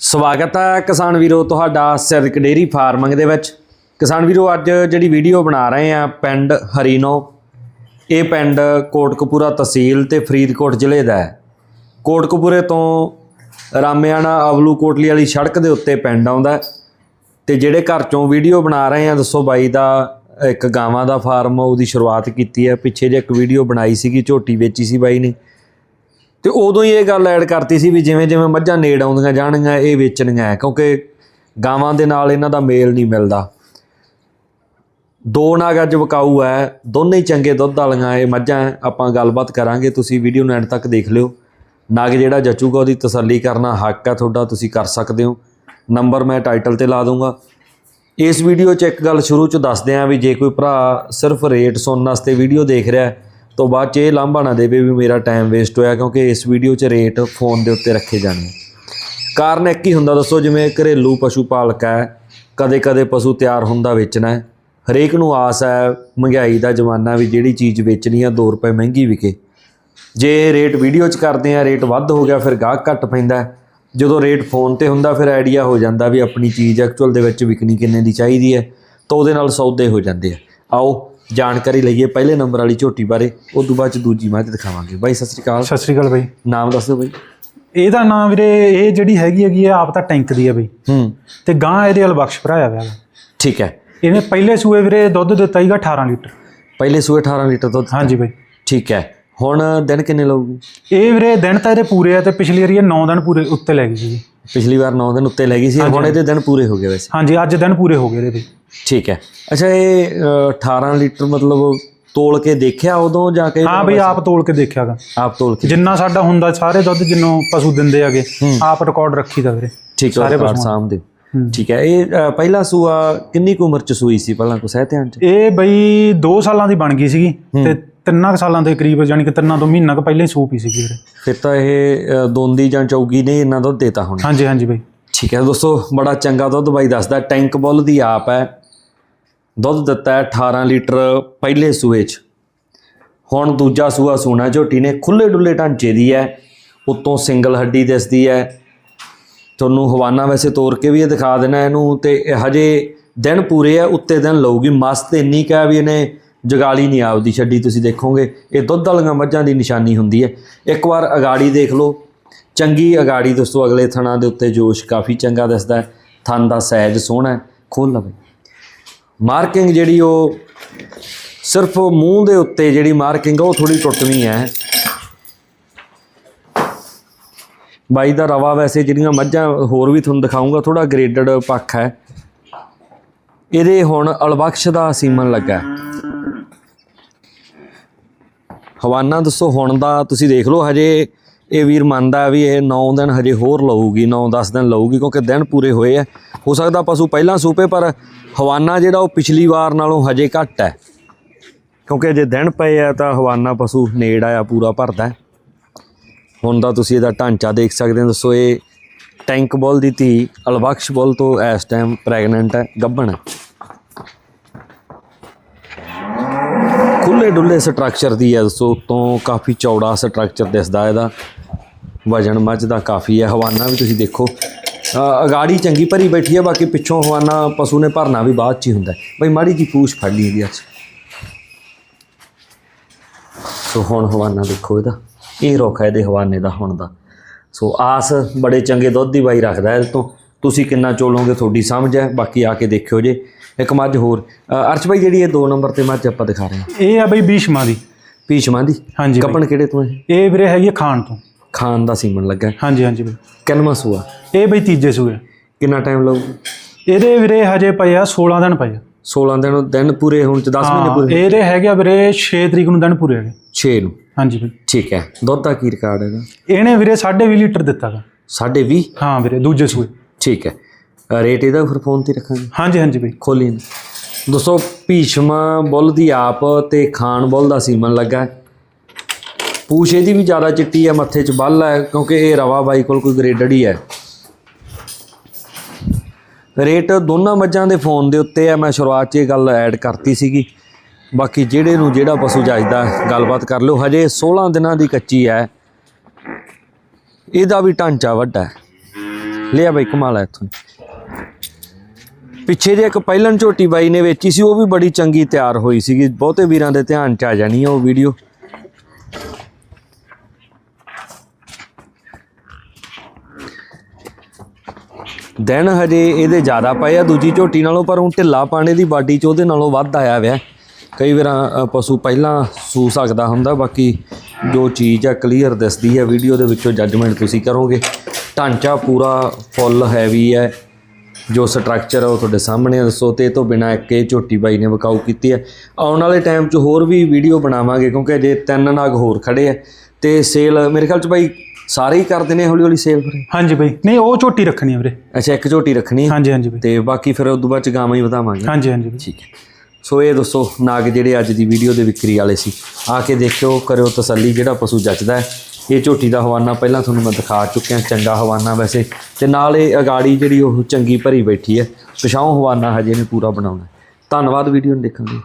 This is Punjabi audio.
ਸਵਾਗਤ ਹੈ ਕਿਸਾਨ ਵੀਰੋ ਤੁਹਾਡਾ ਸਿਰਕ ਡੇਰੀ ਫਾਰਮਿੰਗ ਦੇ ਵਿੱਚ। ਕਿਸਾਨ ਵੀਰੋ, ਅੱਜ ਜਿਹੜੀ ਵੀਡੀਓ ਬਣਾ ਰਹੇ ਆ ਪਿੰਡ ਹਰੀਨੋ, ਇਹ ਪਿੰਡ ਕੋਟਕਪੂਰਾ ਤਹਿਸੀਲ ਤੇ ਫਰੀਦਕੋਟ ਜ਼ਿਲ੍ਹੇ ਦਾ ਹੈ। ਕੋਟਕਪੂਰੇ ਤੋਂ ਰਾਮਿਆਣਾ ਅਵਲੂ ਕੋਟਲੀ ਵਾਲੀ ਸੜਕ ਦੇ ਉੱਤੇ ਪਿੰਡ ਆਉਂਦਾ ਹੈ। ਤੇ ਜਿਹੜੇ ਘਰ ਚੋਂ ਵੀਡੀਓ ਬਣਾ ਰਹੇ ਆ ਦੱਸੋ ਬਾਈ ਦਾ ਇੱਕ ਗਾਵਾਂ ਦਾ ਫਾਰਮ ਉਹਦੀ ਸ਼ੁਰੂਆਤ ਕੀਤੀ ਹੈ। ਪਿੱਛੇ ਜੇ ਇੱਕ ਵੀਡੀਓ ਬਣਾਈ ਸੀਗੀ, ਝੋਟੀ ਵੇਚੀ ਸੀ ਬਾਈ ਨੇ। ਤੇ ਉਦੋਂ ਹੀ ਇਹ ਗੱਲ ਐਡ ਕਰਤੀ ਸੀ ਵੀ ਜਿਵੇਂ ਜਿਵੇਂ ਮੱਝਾਂ ਨੇੜ ਆਉਂਦੀਆਂ ਜਾਣਗੀਆਂ ਇਹ ਵੇਚਣੀਆਂ ਕਿਉਂਕਿ ਗਾਵਾਂ ਦੇ ਨਾਲ ਇਹਨਾਂ ਦਾ ਮੇਲ ਨਹੀਂ ਮਿਲਦਾ। ਦੋ ਨਾਗ ਅੱਜ ਵਿਕਾਊ ਹੈ ਦੋਨੇ ਚੰਗੇ ਦੁੱਧ ਵਾਲੀਆਂ ਇਹ ਮੱਝਾਂ ਆਪਾਂ ਗੱਲਬਾਤ ਕਰਾਂਗੇ ਤੁਸੀਂ ਵੀਡੀਓ ਨੂੰ ਐਂਡ ਤੱਕ ਦੇਖ ਲਿਓ। ਨਾਗ ਜਿਹੜਾ ਜਚੂਗਾ ਉਹਦੀ ਤਸੱਲੀ ਕਰਨਾ ਹੱਕ ਹੈ ਤੁਹਾਡਾ ਤੁਸੀਂ ਕਰ ਸਕਦੇ ਹੋ। ਨੰਬਰ ਮੈਂ ਟਾਈਟਲ ਤੇ ਲਾ ਦੂੰਗਾ। ਇਸ ਵੀਡੀਓ 'ਚ ਇੱਕ ਗੱਲ ਸ਼ੁਰੂ 'ਚ ਦੱਸਦੇ ਆਂ ਵੀ ਜੇ ਕੋਈ ਭਰਾ ਸਿਰਫ ਰੇਟ ਸੁਣਨ ਵਾਸਤੇ ਵੀਡੀਓ ਦੇਖ ਰਿਹਾ ਹੈ, ਤੋਂ ਬਾਅਦ 'ਚ ਇਹ ਲਾਂਭਾ ਨਾ ਦੇਵੇ ਵੀ ਮੇਰਾ ਟਾਈਮ ਵੇਸਟ ਹੋਇਆ, ਕਿਉਂਕਿ ਇਸ ਵੀਡੀਓ 'ਚ ਰੇਟ ਫੋਨ ਦੇ ਉੱਤੇ ਰੱਖੇ ਜਾਣੇ। ਕਾਰਨ ਇੱਕ ਹੀ ਹੁੰਦਾ, ਦੱਸੋ ਜਿਵੇਂ ਘਰੇਲੂ ਪਸ਼ੂ ਪਾਲਕ ਹੈ, ਕਦੇ-ਕਦੇ ਪਸ਼ੂ ਤਿਆਰ ਹੁੰਦਾ ਵੇਚਣਾ ਹੈ। ਹਰੇਕ ਨੂੰ ਆਸ ਹੈ, ਮਹਿੰਗਾਈ ਦਾ ਜ਼ਮਾਨਾ ਵੀ ਜਿਹੜੀ ਚੀਜ਼ ਵੇਚਣੀ ਆ 2 ਰੁਪਏ ਮਹਿੰਗੀ ਵਿਕੇ। ਜੇ ਰੇਟ ਵੀਡੀਓ 'ਚ ਕਰਦੇ ਆ ਰੇਟ ਵੱਧ ਹੋ ਗਿਆ, ਫਿਰ ਗਾਹਕ ਘੱਟ ਪੈਂਦਾ ਜਦੋਂ ਰੇਟ ਫੋਨ ਤੇ ਹੁੰਦਾ, ਫਿਰ ਆਈਡੀਆ ਹੋ ਜਾਂਦਾ ਵੀ ਆਪਣੀ ਚੀਜ਼ ਐਕਚੁਅਲ ਦੇ ਵਿੱਚ ਵਿਕਣੀ ਕਿੰਨੇ ਦੀ ਚਾਹੀਦੀ ਹੈ, ਤਾਂ ਉਹਦੇ ਨਾਲ ਸੌਦੇ ਹੋ ਜਾਂਦੇ ਆ। ਆਓ ਜਾਣਕਾਰੀ ਲਈਏ ਪਹਿਲੇ ਨੰਬਰ ਵਾਲੀ ਝੋਟੀ ਬਾਰੇ ਉਸ ਤੋਂ ਬਾਅਦ ਚ ਦੂਜੀ ਮੱਝ ਦਿਖਾਵਾਂਗੇ। ਬਾਈ ਸਤਿ ਸ੍ਰੀ ਅਕਾਲ। ਸਤਿ ਸ੍ਰੀ ਅਕਾਲ ਬਾਈ। ਨਾਮ ਦੱਸ ਦਿਓ ਬਾਈ। ਇਹਦਾ ਨਾਮ ਵੀਰੇ ਇਹ ਜਿਹੜੀ ਹੈਗੀ ਹੈਗੀ ਆ ਆਪ ਤਾਂ ਟੈਂਕ ਦੀ ਆ ਬਈ। ਹੂੰ। ਤੇ ਗਾਂ ਇਹਦੇ ਅਲਬਖਸ਼ ਭਰਾਇਆ ਹੋਇਆ ਠੀਕ ਹੈ। ਇਹਨੇ ਪਹਿਲੇ ਸੂਏ ਵੀਰੇ ਦੁੱਧ ਦਿੱਤਾ ਹੀਗਾ 18 ਲੀਟਰ। ਪਹਿਲੇ ਸੂਏ 18 ਲੀਟਰ ਦੁੱਧ ਹਾਂਜੀ ਬਾਈ। ਠੀਕ ਹੈ। ਹੁਣ ਦਿਨ ਕਿੰਨੇ ਲਊਗੀ? ਇਹ ਵੀਰੇ ਦਿਨ ਤਾਂ ਇਹਦੇ ਪੂਰੇ ਆ ਤੇ ਪਿਛਲੀ ਵਾਰੀ ਇਹ 9 ਦਿਨ ਪੂਰੇ ਉੱਤੇ ਲੈ ਗਈ ਸੀ। ਪਿਛਲੀ ਵਾਰ 9 ਦਿਨ ਉੱਤੇ ਲੈ ਗਈ ਸੀ ਹੁਣ ਇਹਦੇ ਦਿਨ ਪੂਰੇ ਹੋ ਗਏ ਵੈਸੇ। ਹਾਂਜੀ ਅੱਜ ਦਿਨ ਪੂਰੇ ਹੋ ਗਏ ਇਹਦੇ ਬਈ। ਠੀਕ ਹੈ। ਅੱਛਾ ਇਹ ਅ, 18 ਲੀਟਰ ਮਤਲਬ ਤੋਲ ਕੇ ਦੇਖਿਆ ਉਦੋਂ ਜਾ ਕੇ ਹਾਂ ਬਈ ਆਪ ਤੋਲ ਕੇ ਦੇਖਿਆਗਾ। ਆਪ ਤੋਲ ਕੇ ਜਿੰਨਾ ਸਾਡਾ ਹੁੰਦਾ ਸਾਰੇ ਦੁੱਧ ਜਿੰਨੋਂ ਪਸ਼ੂ ਦਿੰਦੇ ਹੈਗੇ ਆਪ ਰਿਕਾਰਡ ਰੱਖੀਦਾ ਵੀਰੇ। ਠੀਕ ਹੈ ਸਾਰੇ ਸਾਰੇ ਸਾਹਮਣੇ ਠੀਕ ਹੈ ਇਹ ਪਹਿਲਾ ਸੂਆ ਕਿੰਨੀ ਕੁ ਉਮਰ ਚ ਸੂਈ ਸੀ? ਪਹਿਲਾਂ ਕੋ ਸਹਿ ਧਿਆਨ ਚ? ਇਹ ਬਈ 2 ਸਾਲਾਂ ਦੀ ਬਣ ਗਈ ਸੀਗੀ ਤੇ ਤਿੰਨਾਂ ਕੁ ਸਾਲਾਂ ਦੇ ਕਰੀਬ ਯਾਨੀ ਕਿ ਤਿੰਨਾਂ ਤੋਂ ਮਹੀਨਾ ਕੁ ਪਹਿਲਾਂ ਹੀ ਸੂਪ ਹੀ ਸੀਗੀ ਵੀਰੇ। ਫਿਰ ਤਾਂ ਇਹ ਦੋਂਦੀ ਜਾਂ ਚੌਗੀ ਨੇ ਇਹਨਾਂ ਦੁੱਧ ਦੇਤਾ ਹੁਣ। ਹਾਂਜੀ ਹਾਂਜੀ ਬਈ। ਠੀਕ ਹੈ ਦੋਸਤੋ ਬੜਾ ਚੰਗਾ ਦੁੱਧ ਬਾਈ ਦੱਸਦਾ ਟੈਂਕ ਬੁੱਲ ਦੀ ਆਪ ਹੈ। ਦੁੱਧ ਦਿੱਤਾ ਹੈ 18 ਲੀਟਰ ਪਹਿਲੇ ਸੂਏ 'ਚ। ਹੁਣ ਦੂਜਾ ਸੂਆ ਸੂਣਾ ਝੋਟੀ ਨੇ ਖੁੱਲੇ ਡੁੱਲੇ ਢਾਂਚੇ ਦੀ ਹੈ, ਉੱਤੋਂ ਸਿੰਗਲ ਹੱਡੀ ਦਿਸਦੀ ਹੈ। ਤੁਹਾਨੂੰ ਹਵਾਨਾ ਵੈਸੇ ਤੋੜ ਕੇ ਵੀ ਇਹ ਦਿਖਾ ਦੇਣਾ ਇਹਨੂੰ ਤੇ ਇਹ ਹਜੇ ਦਿਨ ਪੂਰੇ ਆ, ਉੱਤੇ ਦਿਨ ਲਊਗੀ। ਮਸਤ ਇੰਨੀ ਕਾ ਵੀ ਇਹਨੇ ਜਗਾਲੀ ਨਹੀਂ ਆਪਦੀ ਛੱਡੀ, ਤੁਸੀਂ ਦੇਖੋਗੇ। ਇਹ ਦੁੱਧ ਵਾਲੀਆਂ ਮੱਝਾਂ ਦੀ ਨਿਸ਼ਾਨੀ ਹੁੰਦੀ ਹੈ। ਇੱਕ ਵਾਰ ਅਗਾੜੀ ਦੇਖ ਲਓ। ਚੰਗੀ ਅਗਾੜੀ ਦੋਸਤੋ, ਅਗਲੇ ਥਣਾ ਦੇ ਉੱਤੇ ਜੋਸ਼ ਕਾਫੀ ਚੰਗਾ ਦਿਸਦਾ ਹੈ। ਥਣ ਦਾ ਸਾਈਜ਼ ਸੋਹਣਾ ਹੈ। ਖੋਲ ਲਵੇ ਮਾਰਕਿੰਗ ਜਿਹੜੀ ਉਹ ਸਿਰਫ ਮੂੰਹ ਦੇ ਉੱਤੇ ਜਿਹੜੀ ਮਾਰਕਿੰਗ ਉਹ ਥੋੜੀ ਟੁੱਟਵੀਂ ਹੈ। ਬਾਈ ਦਾ ਰਵਾ ਵੈਸੇ ਜਿਹੜੀਆਂ ਮੱਝਾਂ, ਹੋਰ ਵੀ ਤੁਹਾਨੂੰ ਦਿਖਾਉਂਗਾ ਥੋੜਾ ਗ੍ਰੇਡਡ ਪੱਖ ਹੈ। ਇਹਦੇ ਹੁਣ ਅਲਬਖਸ਼ ਦਾ ਸੀਮਨ ਲੱਗਾ। ਹਵਾਨਾ ਦੱਸੋ, ਹੁਣ ਦਾ ਤੁਸੀਂ ਦੇਖ ਲਓ, ਹਜੇ ਇਹ ਵੀਰ ਮੰਨਦਾ ਵੀ ਇਹ 9 ਦਿਨ ਹਜੇ ਹੋਰ ਲਊਗੀ 9-10 ਦਿਨ ਲਊਗੀ, ਕਿਉਂਕਿ ਦਿਨ ਪੂਰੇ ਹੋਏ ਆ। ਹੋ ਸਕਦਾ ਪਸ਼ੂ ਪਹਿਲਾਂ ਸੂਪੇ, ਪਰ ਹਵਾਨਾ ਜਿਹੜਾ ਉਹ ਪਿਛਲੀ ਵਾਰ ਨਾਲੋਂ ਹਜੇ ਘੱਟ ਹੈ। ਕਿਉਂਕਿ ਜੇ ਦਿਨ ਪਏ ਆ ਤਾਂ ਹਵਾਨਾ ਪਸ਼ੂ ਨੇੜ ਆਇਆ ਪੂਰਾ ਭਰਦਾ ਹੁਣ ਦਾ ਤੁਸੀਂ ਇਹਦਾ ਢਾਂਚਾ ਦੇਖ ਸਕਦੇ ਹੋ। ਦੱਸੋ, ਇਹ ਟੈਂਕ ਬੋਲ ਦੀ ਧੀ ਅਲਬਖਸ਼ ਬੋਲ ਤੋਂ ਇਸ ਟਾਈਮ ਪ੍ਰੈਗਨੈਂਟ ਹੈ, ਗੱਭਣ। ਹੈ ਖੁੱਲੇ ਡੁੱਲੇ ਸਟਰਕਚਰ ਦੀ ਹੈ, ਦੱਸੋ ਤੋਂ ਕਾਫੀ ਚੌੜਾ ਸਟਰਕਚਰ ਦਿਸਦਾ ਇਹਦਾ। ਵਜਨ ਮੱਝ ਦਾ ਕਾਫੀ ਹੈ। ਹਵਾਨਾ ਵੀ ਤੁਸੀਂ ਦੇਖੋ ਅਗਾੜੀ ਚੰਗੀ ਭਰੀ ਬੈਠੀ ਹੈ ਬਾਕੀ ਪਿੱਛੋਂ ਹਵਾਨਾ ਪਸ਼ੂ ਨੇ ਭਰਨਾ ਵੀ ਬਾਅਦ ਚ ਹੀ ਹੁੰਦਾ। ਬਈ ਮਾੜੀ ਜੀ ਪੂਛ ਫੜ ਲਈ ਇਹਦੀ ਅੱਜ। ਸੋ ਹੁਣ ਹਵਾਨਾ ਦੇਖੋ ਇਹਦਾ ਇਹ ਰੁੱਖ ਹੈ ਇਹਦੇ ਹਵਾਨੇ ਦਾ ਹੁਣ ਦਾ। ਸੋ ਆਸ ਬੜੇ ਚੰਗੇ ਦੁੱਧ ਦੀ ਬਾਈ ਰੱਖਦਾ ਇਹ ਤੋਂ। ਤੁਸੀਂ ਕਿੰਨਾ ਚੋਲੋਗੇ ਤੁਹਾਡੀ ਸਮਝ ਹੈ ਬਾਕੀ ਆ ਕੇ ਦੇਖਿਓ ਜੇ। ਇੱਕ ਮੱਝ ਹੋਰ ਅਰਸ਼ ਬਾਈ ਜਿਹੜੀ ਇਹ 2 ਨੰਬਰ ਤੇ ਮੱਝ ਆਪਾਂ ਦਿਖਾ ਰਹੇ ਹਾਂ। ਇਹ ਆ ਬਈ ਭੀਸ਼ਮਾ ਦੀ। ਭੀਸ਼ਮਾਂ ਦੀ? ਹਾਂਜੀ। ਕੱਪਣ ਕਿਹੜੇ ਤੋਂ ਹੈ? ਇਹ ਵੀਰੇ ਹੈਗੀ ਖਾਣ ਤੋਂ। ਖਾਨ ਦਾ ਸੀਮਨ ਲੱਗਾ। ਹੈ। ਹਾਂਜੀ ਹਾਂਜੀ ਬਈ ਕਿੰਨਵਾਂ ਸੂਆ? ਇਹ ਬਈ ਤੀਜੇ ਸੂਏ। ਕਿੰਨਾ ਟਾਈਮ ਲਊ? ਇਹਦੇ ਵੀਰੇ ਹਜੇ ਪਏ ਆ 16 ਦਿਨ ਪਏ ਆ। 16 ਦਿਨ ਦਿਨ ਪੂਰੇ ਹੋਣ ਚ 10 ਮਹੀਨੇ ਹਾਂ, ਪੂਰੇ ਇਹਦੇ ਹੈਗੇ ਆ ਵੀਰੇ 6 ਤਰੀਕ ਨੂੰ ਦਿਨ ਪੂਰੇ ਹੈਗੇ। 6 ਨੂੰ? ਹਾਂਜੀ ਬਈ ਠੀਕ ਹੈ। ਦੁੱਧ ਦਾ ਕੀ ਰਿਕਾਰਡ ਹੈਗਾ? ਇਹਨੇ ਵੀਰੇ 20 ਲੀਟਰ ਦਿੱਤਾ ਗਾ। ਸਾਢੇ 20 ਹਾਂ ਵੀਰੇ ਦੂਜੇ ਸੂਏ। ਠੀਕ ਹੈ। ਰੇਟ ਇਹਦਾ ਫਿਰ ਫੋਨ ਤੇ ਰੱਖਾਂਗੇ। ਹਾਂਜੀ ਹਾਂਜੀ ਬਈ। ਖੋਲੀ। ਦੋਸਤੋ ਭੀਸ਼ਮਾ ਬੁੱਲ ਦੀ ਆਪ ਤੇ ਖਾਨ ਬੁੱਲ ਦਾ ਸੀਮਨ ਲੱਗਾ। ਹੈ। ਪੂਛ ਇਹਦੀ ਵੀ ਜ਼ਿਆਦਾ ਚਿੱਟੀ ਹੈ ਮੱਥੇ 'ਚ ਬੱਲ ਹੈ ਕਿਉਂਕਿ ਇਹ ਰਵਾ ਬਾਈ ਕੋਲ ਕੋਈ ਗ੍ਰੇਡਡ ਹੀ ਹੈ ਰੇਟ ਦੋਨਾਂ ਮੱਝਾਂ ਦੇ ਫੋਨ ਦੇ ਉੱਤੇ ਹੈ ਮੈਂ ਸ਼ੁਰੂਆਤ 'ਚ ਇਹ ਗੱਲ ਐਡ ਕਰਤੀ ਸੀਗੀ। ਬਾਕੀ ਜਿਹੜੇ ਨੂੰ ਜਿਹੜਾ ਪਸ਼ੂ ਜਾਇਦਾ ਗੱਲਬਾਤ ਕਰ ਲਿਓ। ਹਜੇ 16 ਦਿਨਾਂ ਦੀ ਕੱਚੀ ਹੈ ਇਹਦਾ ਵੀ ਢਾਂਚਾ ਵੱਡਾ ਹੈ। ਲਿਆ ਬਾਈ ਕਮਾਲ ਹੈ ਇੱਥੋਂ। ਪਿੱਛੇ ਜੇ ਇੱਕ ਪਹਿਲਨ ਝੋਟੀ ਬਾਈ ਨੇ ਵੇਚੀ ਸੀ, ਉਹ ਵੀ ਬੜੀ ਚੰਗੀ ਤਿਆਰ ਹੋਈ ਸੀਗੀ। ਬਹੁਤੇ ਵੀਰਾਂ ਦੇ ਧਿਆਨ ਚ ਆ ਜਾਣੀ ਹੈ ਉਹ ਵੀਡੀਓ ਦਿਨ ਹਜੇ ਇਹਦੇ ਜ਼ਿਆਦਾ ਪਏ ਆ, ਦੂਜੀ ਝੋਟੀ ਨਾਲੋਂ, ਪਰ ਹੁਣ ਢਿੱਲਾ ਪਾਣੇ ਦੀ ਬਾਡੀ ਚ ਉਹਦੇ ਨਾਲੋਂ ਵੱਧ ਆਇਆ ਵਿਆ ਕਈ ਵਾਰਾਂ ਪਸ਼ੂ ਪਹਿਲਾਂ ਸੂ ਸਕਦਾ ਹੁੰਦਾ, ਬਾਕੀ ਜੋ ਚੀਜ਼ ਆ ਕਲੀਅਰ ਦਿਸਦੀ ਹੈ ਵੀਡੀਓ ਦੇ ਵਿੱਚੋਂ ਜੱਜਮੈਂਟ ਤੁਸੀਂ ਕਰੋਗੇ। ਢਾਂਚਾ ਪੂਰਾ ਫੁੱਲ ਹੈਵੀ ਹੈ ਜੋ ਸਟਰਕਚਰ ਹੈ ਉਹ ਤੁਹਾਡੇ ਸਾਹਮਣੇ ਆ। ਦੱਸੋ ਤੇ ਇਹ ਤੋਂ ਬਿਨਾ ਇੱਕ ਇਹ ਝੋਟੀ ਬਾਈ ਨੇ ਵਿਕਾਊ ਕੀਤੀ ਹੈ ਆਉਣ ਵਾਲੇ ਟਾਈਮ 'ਚ ਹੋਰ ਵੀ ਵੀਡੀਓ ਬਣਾਵਾਂਗੇ, ਕਿਉਂਕਿ ਜੇ ਤਿੰਨ ਨਾਗ ਹੋਰ ਖੜੇ ਆ। ਤੇ ਸੇਲ ਮੇਰੇ ਖਿਆਲ 'ਚ ਬਾਈ ਸਾਰੇ ਹੀ ਕਰਦੇ ਨੇ ਹੌਲੀ ਹੌਲੀ ਸੇਲ ਫਿਰ? ਹਾਂਜੀ ਬਈ। ਨਹੀਂ ਉਹ ਝੋਟੀ ਰੱਖਣੀ ਆ ਵੀਰੇ। ਅੱਛਾ ਇੱਕ ਝੋਟੀ ਰੱਖਣੀ ਹਾਂਜੀ ਹਾਂਜੀ ਬਈ। ਤੇ ਬਾਕੀ ਫਿਰ ਉਦੋਂ ਬਾਅਦ ਚ ਗਾਵਾਂ ਹੀ ਵਧਾਵਾਂਗੇ। ਹਾਂਜੀ ਹਾਂਜੀ ਬਈ। ਠੀਕ ਹੈ। ਸੋ ਇਹ ਦੱਸੋ ਨਾਗ ਜਿਹੜੇ ਅੱਜ ਦੀ ਵੀਡੀਓ ਦੇ ਵਿਕਰੀ ਵਾਲੇ ਸੀ ਆ ਕੇ ਦੇਖਿਓ ਕਰਿਓ ਤਸੱਲੀ ਜਿਹੜਾ ਪਸ਼ੂ ਜੱਚਦਾ ਹੈ। ਇਹ ਝੋਟੀ ਦਾ ਹਵਾਨਾ ਪਹਿਲਾਂ ਤੁਹਾਨੂੰ ਮੈਂ ਦਿਖਾ ਚੁੱਕਿਆ ਚੰਗਾ ਹਵਾਨਾ ਵੈਸੇ। ਤੇ ਨਾਲ ਇਹ ਅਗਾੜੀ ਜਿਹੜੀ ਉਹ ਚੰਗੀ ਭਰੀ ਬੈਠੀ ਹੈ ਪਿਛਾਉਂ ਹਵਾਨਾ ਹਜੇ ਨੇ ਪੂਰਾ ਬਣਾਉਣਾ। ਧੰਨਵਾਦ ਵੀਡੀਓ ਨੂੰ ਦੇਖਣ ਲਈ।